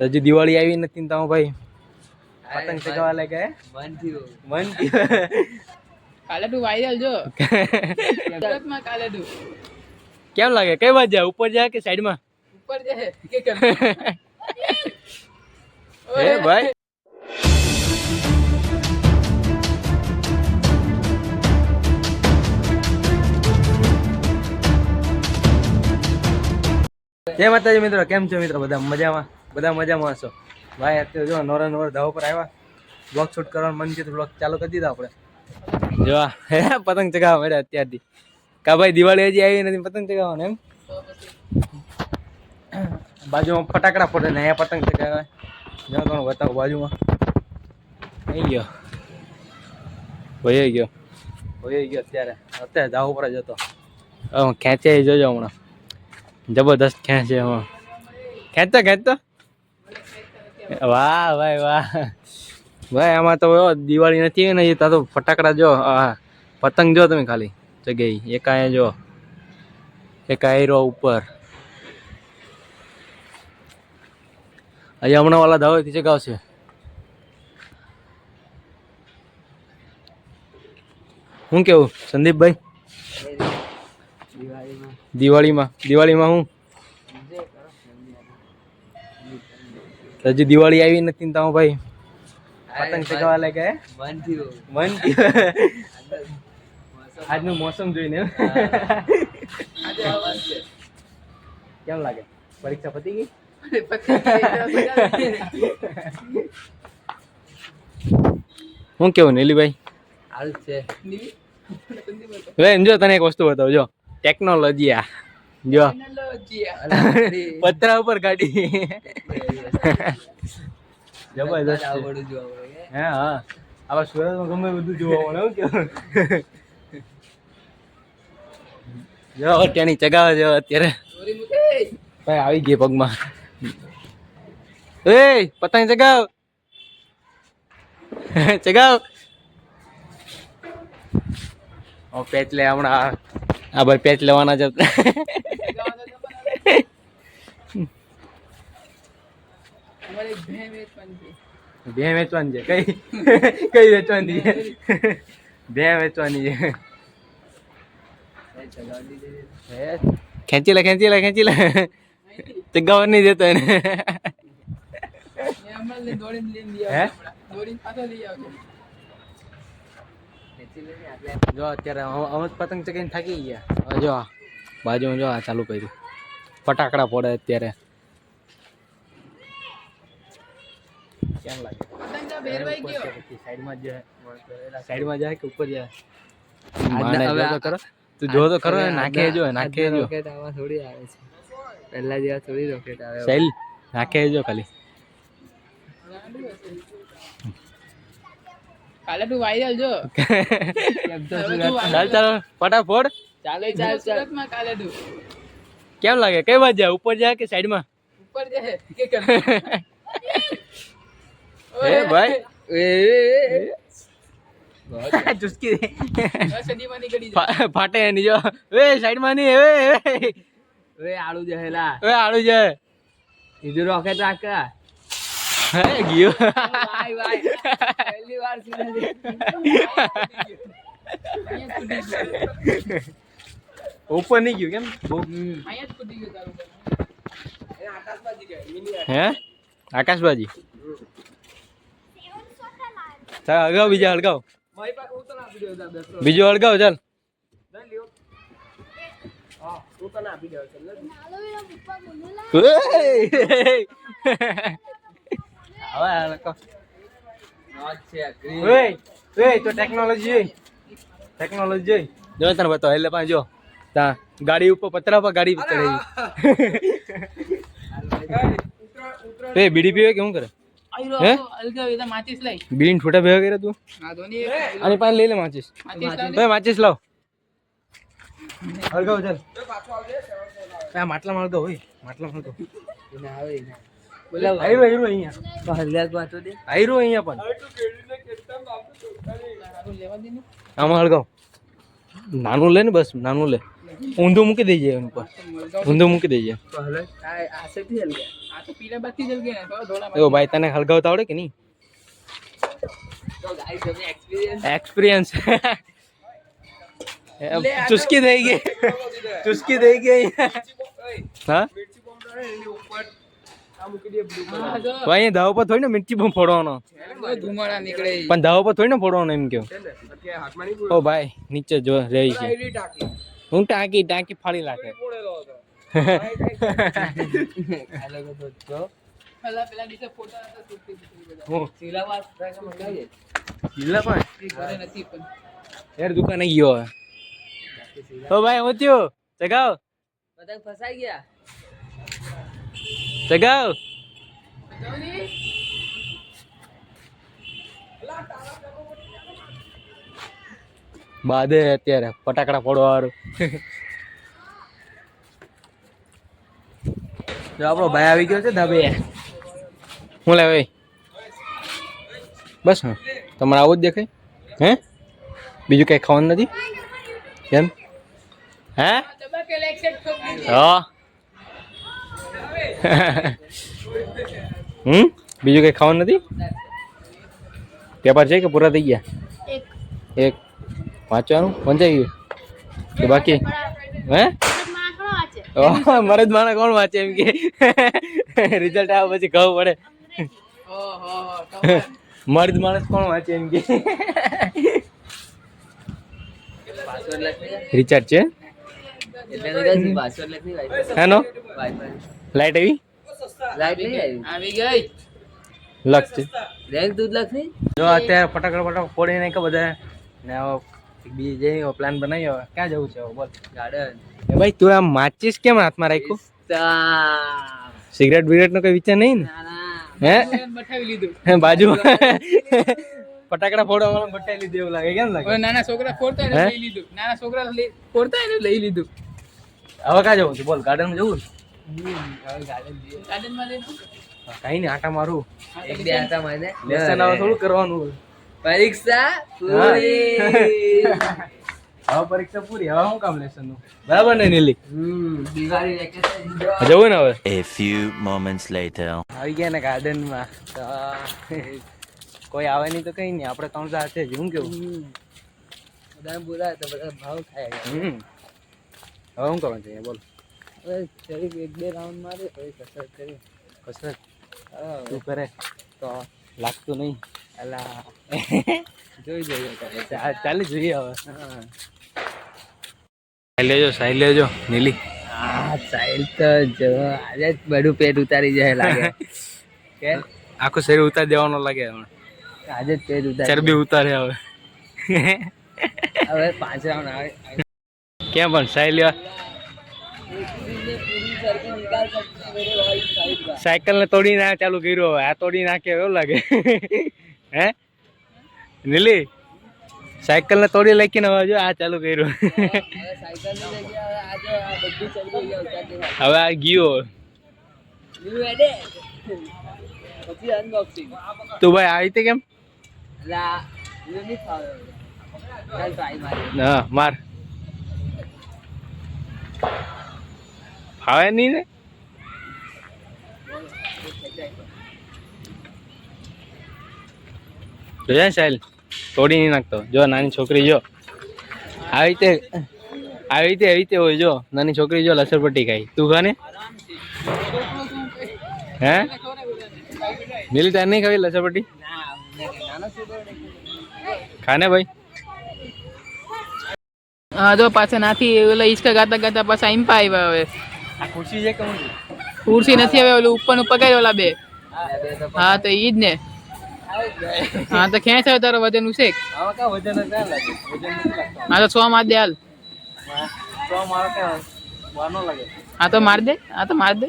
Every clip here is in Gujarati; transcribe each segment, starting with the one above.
હજી દિવાળી આવી નથી ને તમે ભાઈ? પતંગ ચગાવવા લાગ્યા મન થયું. મન કાલે તું વાયરલ જો. માં કાલે તું. કેમ લાગે? કઈ બાજુ જાય ઉપર જાય કે સાઈડમાં? ઉપર જાય કે કર હે ભાઈ. જય માતાજી મિત્રો કેમ છો મિત્રો? બધા મજામાં? બધા મજામાં હશો. ભાઈ, અત્યારે જો નોરા નોરા ધાવા પર આવ્યા. બ્લોગ શૂટ કરવાનું મન થયું બ્લોગ ચાલુ કરી દીધો આપણે. જો હે, પતંગ ચગાવવા મળ્યા અત્યારથી. કા ભાઈ, દિવાળી હજી આવી નથી, પતંગ ચગાવવાનું એમ? બાજુમાં ફટાકડા ફોડે ને અહીંયા પતંગ ચગાવે. જો તમને બતાવો બાજુમાં. આવી ગયો. વહી ગયો. વહી ગયો અત્યારે. અત્યારે ધાવ ઉપર જ હતો. ખેંચે જોજો હમણાં. જબરદસ્ત ખેંચે હમણાં. ખેંચતો ખેંચતો? વાહ ભાઈ વાહ. ભાઈ આમાં તો દિવાળી નથી ને એ તો ફટાકડા જો આ પતંગ જો તમે ખાલી જગ્યાએ એક અહીંયા જો એક આયરો ઉપર. અહીંયા હમણાં વાલા ધાવેથી ચગાવશે શું કેવું સંદીપભાઈ? દિવાળીમાં. દિવાળીમાં દિવાળીમાં હું? હજી દિવાળી આવી નથી તમે ભાઈ? પતંગ ચગાવવા લાગ્યા હે? મન થયું. મન આજનું મોસમ જોઈને કેમ લાગે? પરીક્ષા પતી ગઈ? હું કેવું નીલીભાઈ? હાલ છે. જો તને એક વસ્તુ બતાવું જો. ટેકનોલોજી આ જો પતરા ઉપર કાઢી. જબરદસ્ત? હે હા. આવા સુરતમાં ગમે બધું જોવા મળે કેવું? જો અત્યારની ચગાવે છે અત્યારે. ભાઈ આવી ગઈ પગમાં. એ પતંગ ચગાવ. ચગાવ. ઓ પેચ લે હમણાં. આ- આ ભાઈ પેચ લેવાના છે અમારે એક ભેં વેચવાની છે. બે વેચવાની છે? કઈ? કઈ વેચવાની છે? બે વેચવાની છે. હે? ખેંચી લે ખેંચી લે ખેંચી લે. ચગાવવા નહીં જતો એને. જો અત્યારે અમે- પતંગ ચકીને થાકી ગયા. જો આ બાજુમાં જો આ ચાલુ કર્યું. ફટાકડા પડે અત્યારે. કેમ લાગે? સાઈડમાં જાય સાઈડમાં જાય કે ઉપર જાય? હવે આ- ખરો તું જો તો ખરો નાખે જો નાખે જો. રોકેટ આવા થોડી આવે છે. પહેલા જેવા થોડી રોકેટ આવે. સાઈલ નાખે જો ખાલી. કાલે તું વાયરલ જો. ચાલ ચાલ ફટાફટ. ચાલે ચાલ ચાલ સુરતમાં કાલે તું. કેમ લાગે? કઈ બાજુ જાય ઉપર જાય કે સાઈડમાં? ઉપર જાય કે કર હે ભાઈ? એ, એ, એ, એ. ચુસ્કી ફાટે એની જો. એ સાઈડમાં નહીં એ એ. ઓય આળુ જહેલા એ આડું જાય સીધું રોકેટ હે ગયો. પહેલી વાર જ ઉપર નહીં ગયું કેમ? જ હે? આકાશબાજી. ચાલ હળગાવ બીજા હળગાવ. બીજો હળગાવ ચાલ. હવે હળગાવ. ઓય ઓય તો ટેકનોલોજી ટેકનોલોજી જો તને બતાવો એટલે જો તા ગાડી ઉપર પતરા પર ગાડી ચડાવી એ બીડી પીવે કે શું કરે? હે? અલગા વેદા માચીસ લઈ. બીડીને છૂટા ભેગા કર્યા તું? અને પાસે લઈ લે માચીસ. માચીસ લાવ ભાઈ માચીસ લાવ. હળગાવ ચાલ. આ માટલા માં હોય. માટલા માં હળગાવ એને આવે એને. આયરો આયરો અહીંયા. તો હરિયાત દે. આયરો અહીંયા પણ. આમાં હળગાવ નાનું લે ને બસ નાનું લે. ऊंधो मुँह के दीजिए उनको ऊंधो मुँह के दीजिए। तो तो भाई तने हल्का होता है कि नहीं? एक्सपीरियंस चुस्की देगी। चुस्की देगी। हाँ? भाई ये पर थोड़ी ना मिर्ची बम फोड़ो ना धुमाड़ा निकले। पर पर थोड़ी ना फोड़ो ना इनके ओ भाई नीचे जो रही હું ટાંકી ટાંકી ફાડી નાખે. યાર દુકાને ગયો તો ભાઈ હું થયું? ચગાવ પતંગ ફસાઈ ગયા. ચગાવ બાદે અત્યારે ફટાકડા ફોડવા વાળું જો આપણો ભાઈ આવી ગયો છે ધાબે. હું લે ભાઈ બસ હા તમારે આવું જ દેખાય. હે? બીજું કઈ ખાવાનું નથી? કેમ હે. હા. હમ? બીજું કઈ ખાવાનું નથી? પેપર છે કે પૂરા થઈ ગયા? એક. વાંચવાનું? વંચાઈ ગયું કે બાકી? હે? મરદ માણા કોણ વાંચે એમ કે? રિઝલ્ટ આવે પછી ખબર પડે. મર્દ માણસ કોણ વાંચે એમ કે? રિચાર્જ છે? હેનો? લાઈટ આવી? લાઈટ આવી. ગઈ. લખ છે. દૂધ લખ? જો અત્યારે ફટાકડ ફટાકડ ફોડી નાખ્યા બધા ને બીજે જઈ પ્લાન બનાવ્યો ક્યાં જવું છે બોલ. ગાર્ડન ભાઈ તું આમ માચીસ કેમ હાથમાં રાખ્યું? સિગરેટ બિગરેટ નો કઈ વિચાર નહીં ને? હે? બઠાવી લીધું. હે, બાજુ. ફટાકડા ફોડવા વાળા બટાઈ લીધું એવું લાગે કેમ લાગે? નાના છોકરા ફોડતા? લઈ લીધું. નાના છોકરા ફોડતા એને લઈ લીધું. હવે ક્યાં જવું છે? બોલ ગાર્ડનમાં જવું ગાર્ડનમાં લઈને કઈ નહીં આટા મારું. એક બે લેસન હવે થોડું કરવાનું પરીક્ષા પૂરી. હવે પરીક્ષા પૂરી. હવે શું કામ લેસનનું બરાબર ને નીલી? હમ દિવાળી વેકેશન જવું ને હવે? એ ફ્યુ મોમેન્ટ્સ લેટર આવી ગયા ને ગાર્ડનમાં કોઈ આવે નહીં તો કઈ નહીં. આપણે ત્રણ સાથે જ હું કેવું. બધા બોલા તો બધા ભાવ થાય. હમ. હવે શું કરવાનું છે બોલ. હવે જરીક એક બે રાઉન્ડ મારે પછી કસરત કરી કસરત? હા, તું કરે. તો લાગતું નહીં. અલા. જોઈ જોઈએ ચાલી જોઈએ હવે. હા સાઈ લેજો સાઈ લેજો નીલી. આ સાઈલ તો જો આજે જ બધું પેટ ઉતારી જાય લાગે. કે? આખું શરીર ઉતારી દેવાનો લાગે હમણાં આજે જ પેટ ઉતારી ચરબી ઉતારે હવે. હવે પાંચ રાઉન્ડ આવે કેમ પણ સાઈ લેવા સાયકલ ને તોડી ના ચાલુ કર્યું હવે. આ તોડી નાખે એવું લાગે. હે? નીલી સાયકલ ને તોડી નાખીને હવે જો આ ચાલુ કર્યું. હવે આ ગયો. તું ભાઈ આવી રીતે કેમ? હા, માર. ફાવે નહીં ને? જોયા સાહેલ તોડી નહીં નાખતો. જો નાની છોકરી જો. આવી રીતે આવી રીતે આવી રીતે હોય જો. નાની છોકરી જો લસરપટ્ટી ખાઈ. તું ખાને? હે? મિલી તાર નહીં ખાવી લસરપટ્ટી? ખાને ભાઈ? હા જો પાછા નાથી ઓલા ઈચકા ગાતા ગાતા પાછા ઇમ્પા આવ્યા હવે. આ ખુશી છે કે ખુરશી નથી હવે ઓલું ઉપર ઉપર કર્યો ઓલા બે. બે હા તો ઈ જ ને. હા તો ક્યાં થયો તારો વજન ઉછેક? આમાં કાં વજન જ ના લાગે. વજન નથી લાગતો. હા તો છ માર દે હાલ. હા તો માર દે હા તો માર દે.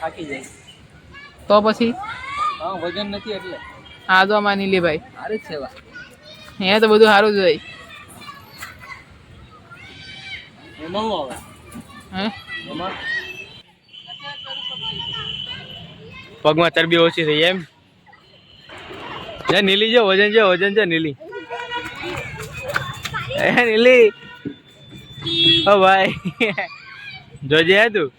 થાકી જાય. તો પછી? વજન નથી એટલે. હા તો અમાર નીલીભાઈ સારું જ છે અહીંયા તો બધું સારું જ હોય. હું? હે પગમાં ચરબી ઓછી થઈ એમ? જે નીલી જો, વજન છે વજન છે નીલી. એ નીલી. ઓ ભાઈ. જોજે હે તું.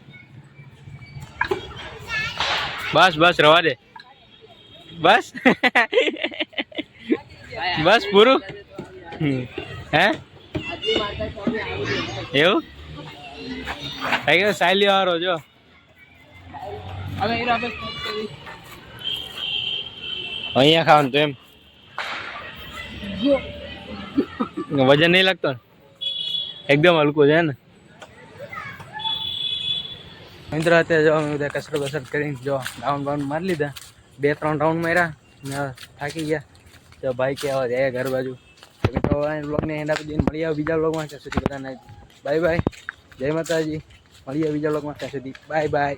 બસ બસ, રવા દે. બસ. બસ પૂરું. હે? એવું? થઈ ગયો, સાયલી વાળો જો એ આપણે stop કરી. અહીંયા ખાવાનું તો એમ. વજન નહીં લાગતો એકદમ હલકું છે ને? મિત્ર, અત્યારે જો અમે કસરત બસરત કરીને જો રાઉન્ડ બાઉન્ડ મારી લીધા. બે ત્રણ રાઉન્ડ માર્યા ને થાકી ગયા. તો ભાઈ કે આવા જાય ઘર બાજુ. મિત્રો બ્લોગને એન્ડ આપી દઈને મળી આવે બીજા બ્લોગમાં ત્યાં સુધી બધાને. બાય બાય જય માતાજી. મળીએ બીજા બ્લોગમાં ત્યાં સુધી. Bye bye